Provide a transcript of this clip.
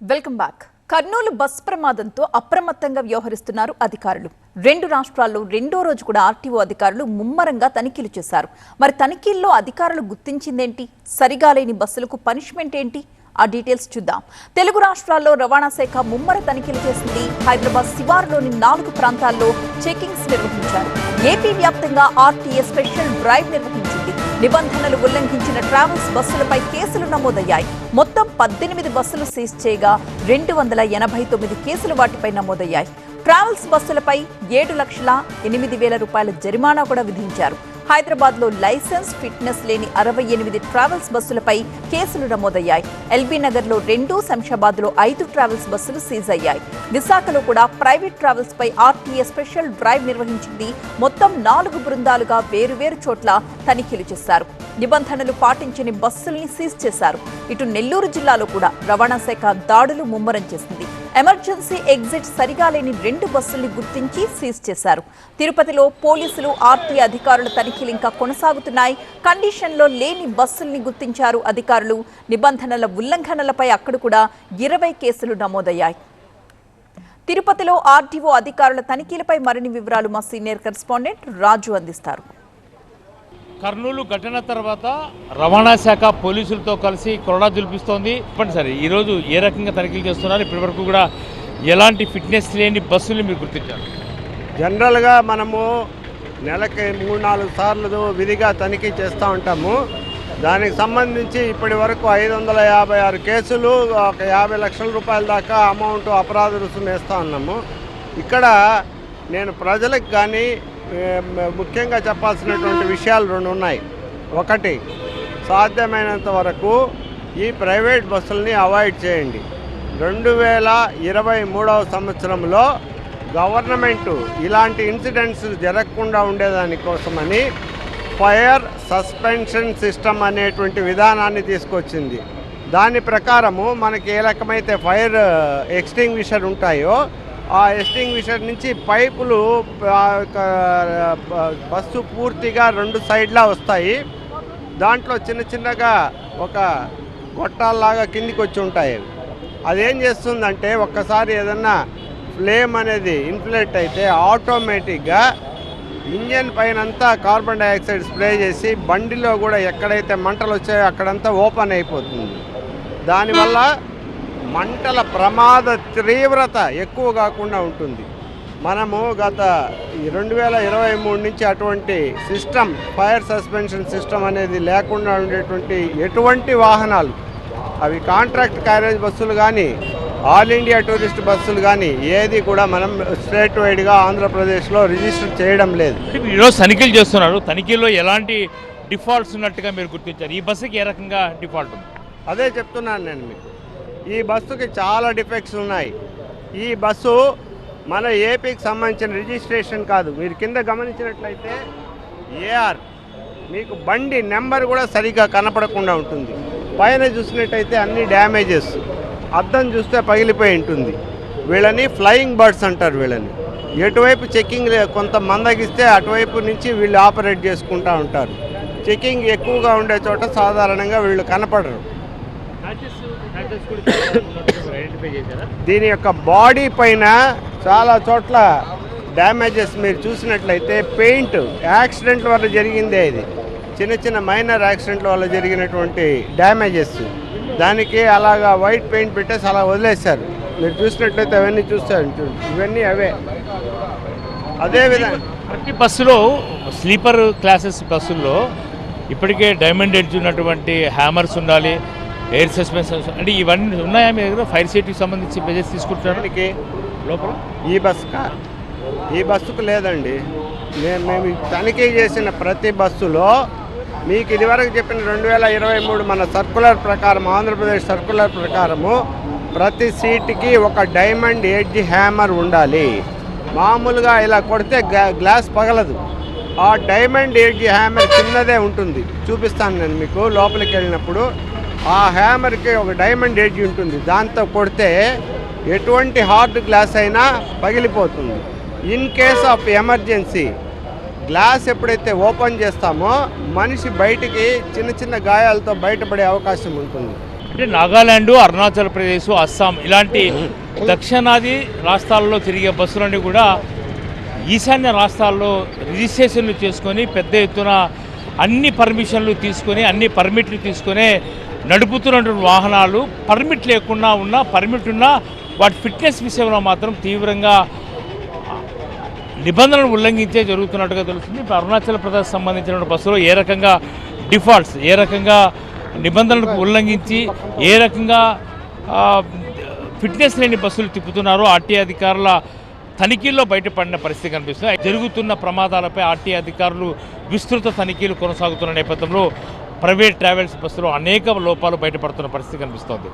Welcome back. Kurnool bus ప్రమాదంతో అప్రమత్తంగా వ్యవహరిస్తున్నారు అధికారులు. రెండు రాష్ట్రాల్లో రెండో రోజు కూడా ఆర్టీఓ అధికారులు ముమ్మరంగా తనిఖీలు చేశారు. మరి తనిఖీల్లో అధికారులు గుర్తించిందేంటి? సరిగా లేని బస్సులకు పనిష్మెంట్ ఏంటి? ఆ డీటెయిల్స్ చూద్దాం. తెలుగు రాష్ట్రాల్లో రవాణా శాఖ ముమ్మర తనిఖీలు చేసింది. హైదరాబాద్ శివారులోని నాలుగు ప్రాంతాల్లో చెకింగ్స్ నిర్వహించారు. ఏపీ వ్యాప్తంగా ఆర్టీఏ స్పెషల్ డ్రైవ్ నిర్వహించింది. నిబంధనలు ఉల్లంఘించిన ట్రావెల్స్ బస్సులపై కేసులు నమోదయ్యాయి. మొత్తం పద్దెనిమిది బస్సులు సీజ్ చేయగా రెండు వందల ఎనభై తొమ్మిది కేసులు వాటిపై నమోదయ్యాయి. ట్రావెల్స్ బస్సులపై ఏడు లక్షల ఎనిమిది వేల రూపాయల జరిమానా కూడా విధించారు. హైదరాబాద్లో లైసెన్స్ ఫిట్నెస్ లేని అరవై ఎనిమిది ట్రావెల్స్ బస్సులపై కేసులు నమోదయ్యాయి. ఎల్బీ నగర్లో రెండు శంషాబాద్లో ఐదు ట్రావెల్స్ బస్సులు సీజ్ అయ్యాయి విశాఖలో కూడా ప్రైవేట్ ట్రావెల్స్ పై ఆర్టీఏ స్పెషల్ డ్రైవ్ నిర్వహించింది. మొత్తం నాలుగు బృందాలుగా వేరువేరు చోట్ల తనిఖీలు చేశారు. నిబంధనలు పాటించని బస్సుల్ని సీజ్ చేశారు. ఇటు నెల్లూరు జిల్లాలో కూడా రవాణా శాఖ దాడులు ముమ్మరం చేసింది. ఎమర్జెన్సీ ఎగ్జిట్ సరిగా లేని రెండు బస్సుల్ని గుర్తించి సీజ్ చేశారు. తిరుపతిలో పోలీసులు ఆర్టీ అధికారుల తనిఖీలు ఇంకా కొనసాగుతున్నాయి. కండిషన్లో లేని బస్సుల్ని గుర్తించారు అధికారులు. నిబంధనల ఉల్లంఘనలపై అక్కడ కూడా ఇరవై కేసులు నమోదయ్యాయి. తిరుపతిలో ఆర్టీఓ అధికారుల తనిఖీలపై మరిన్ని వివరాలు మా సీనియర్ కరెస్పాండెంట్ రాజు అందిస్తారు. కర్నూలు ఘటన తర్వాత రవాణా శాఖ పోలీసులతో కలిసి కొరడా జులిపిస్తోంది చెప్పండి సార్ ఈరోజు ఏ రకంగా తనిఖీలు చేస్తున్నారు? ఇప్పటివరకు కూడా ఎలాంటి ఫిట్నెస్ లేని బస్సులు మీరు గుర్తించారు? జనరల్గా మనము నెలకి మూడు నాలుగు సార్లు విధిగా తనిఖీ చేస్తూ ఉంటాము. దానికి సంబంధించి ఇప్పటి వరకు ఐదు వందల యాభై ఆరు కేసులు ఒక యాభై లక్షల రూపాయల దాకా అమౌంట్ అపరాధ రుసుము వేస్తూ ఉన్నాము. ఇక్కడ నేను ప్రజలకు కానీ ముఖ్యంగా చెప్పాల్సినటువంటి విషయాలు రెండు ఉన్నాయి. ఒకటి సాధ్యమైనంత వరకు ఈ ప్రైవేట్ బస్సుల్ని అవాయిడ్ చేయండి. రెండు వేల ఇరవై మూడవ సంవత్సరంలో గవర్నమెంట్ ఇలాంటి ఇన్సిడెంట్స్ జరగకుండా ఉండేదాని కోసమని ఫైర్ సస్పెన్షన్ సిస్టమ్ అనేటువంటి విధానాన్ని తీసుకొచ్చింది. దాని ప్రకారము మనకి ఏ రకమైతే ఫైర్ ఎక్స్టింగ్విషర్ ఉంటాయో ఆ ఎస్టింగ్విషర్ నుంచి పైపులు బస్సు పూర్తిగా రెండు సైడ్లా వస్తాయి. దాంట్లో చిన్న చిన్నగా ఒక గొట్టాల్లాగా కిందికి వచ్చి ఉంటాయి. అదేం చేస్తుందంటే ఒక్కసారి ఏదన్నా ఫ్లేమ్ అనేది ఇన్ఫ్లేట్ అయితే ఆటోమేటిక్గా ఇంజన్ పైనంతా కార్బన్ డైఆక్సైడ్ స్ప్రే చేసి బండిలో కూడా ఎక్కడైతే మంటలు వచ్చాయో అక్కడంతా ఓపెన్ అయిపోతుంది. దానివల్ల మంటల ప్రమాద తీవ్రత ఎక్కువ కాకుండా ఉంటుంది. మనము గత రెండు వేల ఇరవై మూడు నుంచి అటువంటి సిస్టమ్ ఫైర్ సస్పెన్షన్ సిస్టమ్ అనేది లేకుండా ఉండేటువంటి ఎటువంటి వాహనాలు అవి కాంట్రాక్ట్ క్యారేజ్ బస్సులు కానీ ఆల్ ఇండియా టూరిస్ట్ బస్సులు కానీ ఏది కూడా మనం స్టేట్ వైడ్గా ఆంధ్రప్రదేశ్లో రిజిస్టర్ చేయడం లేదు. ఈరోజు తనిఖీలు చేస్తున్నారు. తనిఖీల్లో ఎలాంటి డిఫాల్ట్స్ ఉన్నట్టుగా మీరు గుర్తించారు? ఈ బస్సుకి ఏ రకంగా డిఫాల్ట్ ఉంది? అదే చెప్తున్నాను నేను మీకు. ఈ బస్సుకి చాలా డిఫెక్ట్స్ ఉన్నాయి. ఈ బస్సు మన ఏపీకి సంబంధించిన రిజిస్ట్రేషన్ కాదు. మీరు కింద గమనించినట్లయితే ఏఆర్ మీకు బండి నెంబర్ కూడా సరిగ్గా కనపడకుండా ఉంటుంది. పైన చూసినట్టయితే అన్ని డ్యామేజెస్. అద్దం చూస్తే పగిలిపోయి ఉంటుంది. వీళ్ళని ఫ్లయింగ్ బర్డ్స్ అంటారు వీళ్ళని. ఎటువైపు చెక్కింగ్ లే- కొంత మందగిస్తే అటువైపు నుంచి వీళ్ళు ఆపరేట్ చేసుకుంటూ ఉంటారు. చెక్కింగ్ ఎక్కువగా ఉండే చోట సాధారణంగా వీళ్ళు కనపడరు. దీని యొక్క బాడీ పైన చాలా చోట్ల డ్యామేజెస్ మీరు చూసినట్లయితే పెయింట్ యాక్సిడెంట్ వల్ల జరిగిందే ఇది. చిన్న చిన్న మైనర్ యాక్సిడెంట్ల వల్ల జరిగినటువంటి డ్యామేజెస్. దానికి అలాగా వైట్ పెయింట్ పెట్టేసి అలా వదిలేశారు. మీరు చూసినట్లయితే అవన్నీ చూస్తారు. ఇవన్నీ అవే. అదేవిధంగా ప్రతి బస్సులో స్లీపర్ క్లాసెస్ బస్సుల్లో ఇప్పటికే డైమండ్ ఎడ్జ్ ఉన్నటువంటి హ్యామర్స్ ఉండాలి ఎయిర్ సస్పెన్షన్ అంటే ఇవన్నీ ఉన్నాయా మీ దగ్గర? ఫైర్ సేఫ్టీకి సంబంధించి మెజర్స్ తీసుకుంటున్నారు? లోపల? ఈ బస్సుకా ఈ బస్సుకు లేదండి. నేను మేము తనిఖీ చేసిన ప్రతి బస్సులో మీకు ఇదివరకు చెప్పిన రెండు వేల ఇరవై మూడు మన సర్కులర్ ప్రకారం ఆంధ్రప్రదేశ్ సర్కులర్ ప్రకారము ప్రతి సీట్కి ఒక డైమండ్ ఎడ్జ్ హ్యామర్ ఉండాలి. మామూలుగా ఇలా కొడితే గ్లా- గ్లాస్ పగలదు. ఆ డైమండ్ ఎడ్జ్ హ్యామర్ చిన్నదే ఉంటుంది. చూపిస్తాను నేను మీకు. లోపలికి వెళ్ళినప్పుడు ఆ హ్యామర్కి ఒక డైమండ్ ఎడ్జ్ ఉంటుంది. దాంతో కొడితే ఎటువంటి హార్డ్ గ్లాస్ అయినా పగిలిపోతుంది. In case of emergency glass ఎప్పుడైతే ఓపెన్ చేస్తామో మనిషి బయటికి చిన్న చిన్న గాయాలతో బయటపడే అవకాశం ఉంటుంది. అంటే నాగాలాండ్ అరుణాచల్ ప్రదేశ్ అస్సాం ఇలాంటి దక్షిణాది రాష్ట్రాల్లో తిరిగే బస్సులన్నీ కూడా ఈశాన్య రాష్ట్రాల్లో రిజిస్ట్రేషన్లు చేసుకొని పెద్ద ఎత్తున అన్ని పర్మిషన్లు తీసుకొని అన్ని పర్మిట్లు తీసుకొని నడుపుతున్నటువంటి వాహనాలు పర్మిట్ లేకుండా ఉన్నా పర్మిట్ ఉన్నా వాటి ఫిట్నెస్ విషయంలో మాత్రం తీవ్రంగా నిబంధనలు ఉల్లంఘించే జరుగుతున్నట్టుగా తెలుస్తుంది. ఇప్పుడు అరుణాచల్ ప్రదేశ్ సంబంధించిన బస్సులో ఏ రకంగా డిఫాల్ట్స్ ఏ రకంగా నిబంధనలకు ఉల్లంఘించి ఏ రకంగా ఫిట్నెస్ లేని బస్సులు తిప్పుతున్నారో ఆర్టీ అధికారుల తనిఖీల్లో బయటపడిన పరిస్థితి కనిపిస్తుంది. జరుగుతున్న ప్రమాదాలపై ఆర్టీ అధికారులు విస్తృత తనిఖీలు కొనసాగుతున్న నేపథ్యంలో ప్రైవేట్ ట్రావెల్స్ బస్సులో అనేక లోపాలు బయటపడుతున్న పరిస్థితి కనిపిస్తోంది.